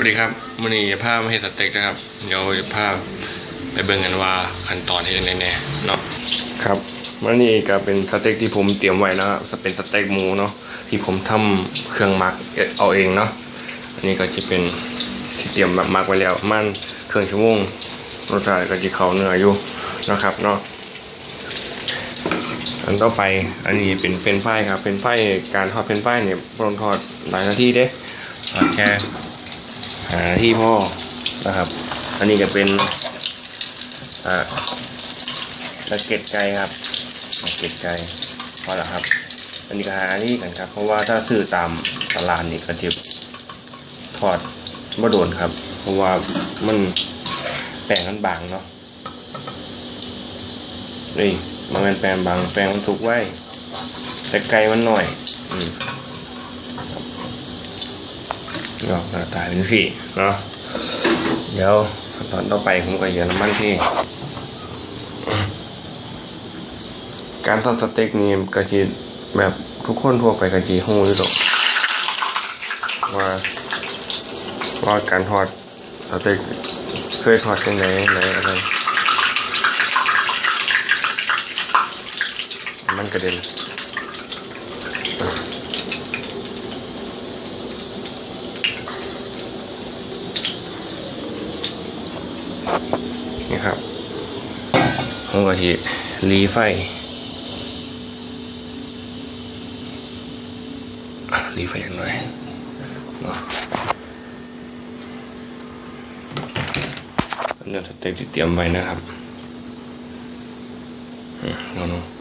วัสดีครับมันนี้ภาพไม่ให้สเต็กนะครับ เดี๋ยวจะภาพไปเบิ่งกันว่าขั้นตอนที่แน่ๆเนาะครับมันนี้ก็เป็นสเต็กที่ผมเตรียมไว้นะจะเป็นสเต็กหมูเนาะที่ผมทำเครื่องหมักเอาเองเนาะอันนี้ก็จะเป็นที่เตรียมแบบหมักไว้แล้วมันเครื่องชั่วโมงรสชาติก็จะเข้าเนื้ออยู่นะครับเนาะอันต่อไปอันนี้เป็นเป็นไฟครับเป็นไฟการทอดเป็นไฟเนี่ยบนทอดหลายนาทีเด้ทอดแค่ หาทีพ่อนะครับ อันนี้ก็เป็นอ่าตะเก็ดไก่ครับตะเก็ดไก่พอแล้วครับ อันนี้ก็หาที่กันครับ เพราะว่าถ้าซื้อตามตลาดนี่ก็จะทอดบ่โดนครับ เพราะว่ามันแป้งมันบางเนาะนี่มันเป็นแปลงบางแปลงมันถูกไว้ แต่ไกลมันหน่อย อืม ก็หน้าตายเป็นสี่เนาะเดี๋ยวตอนต่อไปผมก็จะน้ำมันที่ การทอดสเต็กนี่กะจีแบบทุกคนทั่วไปกะจีหูอยู่หรอกว่าว่าการทอดสเต็กเคยทอดกันไหนไหนอะไรมันกระเด็น นี่ครับผมก็ที่รีไฟรีไฟหน่อยเนาะเนื้อสเต็กที่เตรียมไว้นะครับอืมเนาะ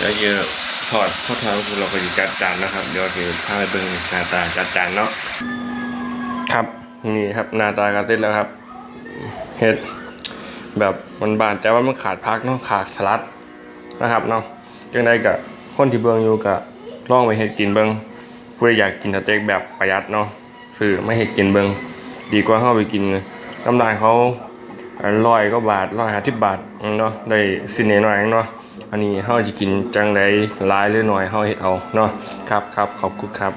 แล้วเยอะถอดพอเท้าคือเราไปจัดจานนะครับ เดี๋ยวถือผ้าไปเบิ่งหน้าตาจัดจานเนาะครับนี่ครับหน้าตากระติดแล้วครับเห็ดแบบมันบานแต่ว่ามันขาดพักเนาะขาดสลัดนะครับเนาะยังไงกับคนที่เบิ่งอยู่กับลองไปเห็ดกินเบิ่งเพื่ออยากกินสเต็กแบบประหยัดเนาะคือไม่เห็ดกินเบิ่งดีกว่าเข้าไปกินน้ำลายเขาร้อยก็บาทร้อยห้าสิบบาทเนาะได้สินเนหน่อยเนาะ อันนี้เฮาจะกินจังไดหลายหรือหน่อยเฮาเฮ็ดเอาเนาะครับครับขอบคุณครับ